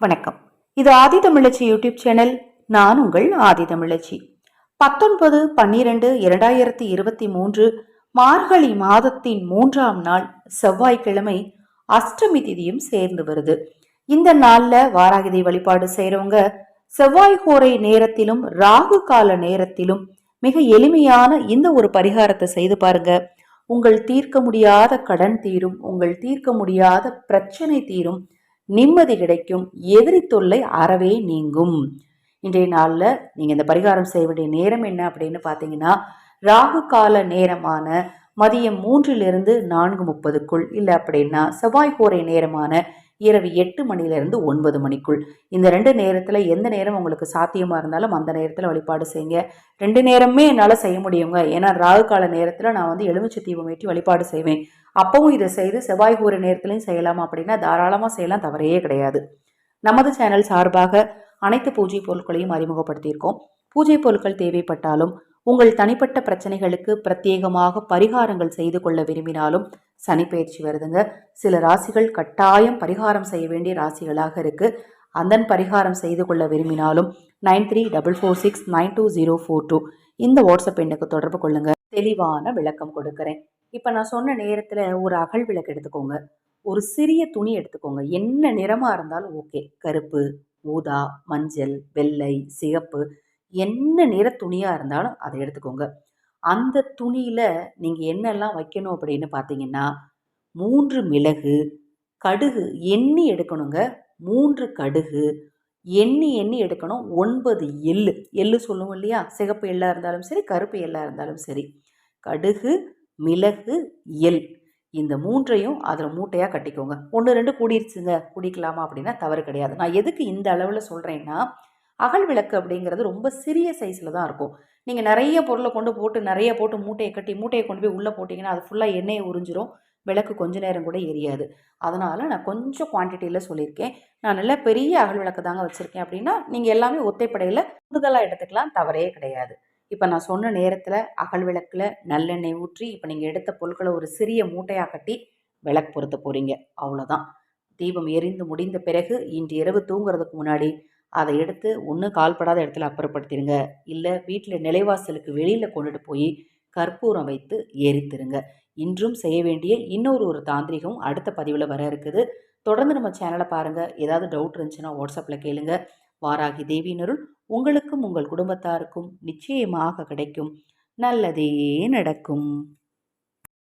வணக்கம். இது ஆதி தமிழச்சி YouTube channel. நான் உங்கள் ஆதி தமிழச்சி. பத்தொன்பது பன்னிரண்டு இரண்டாயிரத்தி இருபத்தி மூன்று மார்கழி மாதத்தின் மூன்றாம் நாள் செவ்வாய்க்கிழமை அஷ்டமி திதியும் சேர்ந்து வருது. இந்த நாளில் வாராகிதை வழிபாடு செய்கிறவங்க செவ்வாய் கோரை நேரத்திலும் ராகு கால நேரத்திலும் மிக எளிமையான இந்த ஒரு பரிகாரத்தை செய்து பாருங்க. உங்கள் தீர்க்க முடியாத கடன் தீரும் உங்கள் தீர்க்க முடியாத பிரச்சனை தீரும் நிம்மதி கிடைக்கும். எதிரி தொல்லை அறவே நீங்கும். இன்றைய நாளில் நீங்கள் இந்த பரிகாரம் செய்ய வேண்டிய நேரம் என்ன அப்படின்னு பார்த்தீங்கன்னா ராகு கால நேரமான மதியம் மூன்றிலிருந்து நான்கு முப்பதுக்குள். இல்லை அப்படின்னா செவ்வாய் கோரை நேரமான இரவு எட்டு மணிலேருந்து ஒன்பது மணிக்குள். இந்த ரெண்டு நேரத்தில் எந்த நேரம் உங்களுக்கு சாத்தியமாக இருந்தாலும் அந்த நேரத்தில் வழிபாடு செய்யுங்க. ரெண்டு நேரமே என்னால் செய்ய முடியுங்க. ஏன்னா ராகு கால நேரத்தில் நான் வந்து எலுமிச்சை தீபம் ஏற்றி வழிபாடு செய்வேன். அப்பவும் இதை செய்து செவ்வாய் கூற நேரத்துலையும் செய்யலாமா அப்படின்னா தாராளமாக செய்யலாம் தவறே கிடையாது. நமது சேனல் சார்பாக அனைத்து பூஜை பொருட்களையும் அறிமுகப்படுத்தியிருக்கோம். பூஜை பொருட்கள் தேவைப்பட்டாலும் உங்கள் தனிப்பட்ட பிரச்சனைகளுக்கு பிரத்யேகமாக பரிகாரங்கள் செய்து கொள்ள விரும்பினாலும் சனி பயிற்சி வருதுங்க. சில ராசிகள் கட்டாயம் பரிகாரம் செய்ய வேண்டிய ராசிகளாக இருக்கு. அந்தன் பரிகாரம் செய்து கொள்ள விரும்பினாலும் nine three double four six nine two zero four two இந்த வாட்ஸ்அப் எண்ணுக்கு தொடர்பு கொள்ளுங்க. தெளிவான விளக்கம் கொடுக்குறேன். இப்போ நான் சொன்ன நேரத்தில் ஒரு அகல் விளக்கு எடுத்துக்கோங்க. ஒரு சிறிய துணி எடுத்துக்கோங்க. என்ன நிறமாக இருந்தாலும் ஓகே. கருப்பு ஊதா மஞ்சள் வெள்ளை சிகப்பு. என்ன நிற துணியாக இருந்தாலும் அதை எடுத்துக்கோங்க. அந்த துணியில் நீங்கள் என்னெல்லாம் வைக்கணும் அப்படின்னு பார்த்தீங்கன்னா மூன்று மிளகு கடுகு எண்ணி எடுக்கணுங்க. மூன்று கடுகு எண்ணி எண்ணி எடுக்கணும். ஒன்பது எள்ளு. எள்ளு சொல்லுவோம் இல்லையா? சிகப்பு எள்ளாக இருந்தாலும் சரி கருப்பு எள்ளாக இருந்தாலும் சரி. கடுகு மிளகு எள். இந்த மூன்றையும் அதில் மூட்டையாக கட்டிக்கோங்க. ஒன்று ரெண்டு கூடிருச்சுங்க. குடிக்கலாமா அப்படின்னா தவறு கிடையாது. நான் எதுக்கு இந்த அளவில் சொல்கிறேன்னா அகல் விளக்கு அப்படிங்கிறது ரொம்ப சிறிய சைஸில் தான் இருக்கும். நீங்கள் நிறைய பொருளை கொண்டு போட்டு நிறைய போட்டு மூட்டையை கட்டி மூட்டையை கொண்டு போய் உள்ளே போட்டிங்கன்னா அது ஃபுல்லாக எண்ணெயை உறிஞ்சிரும். விளக்கு கொஞ்ச நேரம் கூட எரியாது. அதனால் நான் கொஞ்சம் குவான்டிட்டியில் சொல்லியிருக்கேன். நான் நல்ல பெரிய அகல் விளக்கு தாங்க வச்சுருக்கேன் அப்படின்னா நீங்கள் எல்லாமே ஒத்தைப்படையில் கூடுதலாக எடுத்துக்கலாம் தவறே கிடையாது. இப்போ நான் சொன்ன நேரத்தில் அகல் விளக்கில் நல்லெண்ணெய் ஊற்றி இப்போ நீங்கள் எடுத்த பொருட்களை ஒரு சிறிய மூட்டையாக கட்டி விளக்கு பொருத்த போகிறீங்க அவ்வளோதான் தீபம் எரிந்து முடிந்த பிறகு இன்று இரவு தூங்குறதுக்கு முன்னாடி அதை எடுத்து ஒன்று கால்படாத இடத்துல அப்புறப்படுத்திடுங்க இல்லை வீட்டில் நிலைவாசலுக்கு வெளியில் கொண்டுட்டு போய் கற்பூரம் வைத்து எரித்துருங்க இன்றும் செய்ய வேண்டிய இன்னொரு ஒரு தாந்திரிகம் அடுத்த பதிவில் வர இருக்குது. தொடர்ந்து நம்ம சேனலை பாருங்கள் ஏதாவது டவுட் இருந்துச்சுன்னா வாட்ஸ்அப்பில் கேளுங்க. வாராகி தேவியினருள் உங்களுக்கும் உங்கள் குடும்பத்தாருக்கும் நிச்சயமாக கிடைக்கும். நல்லதே நடக்கும்.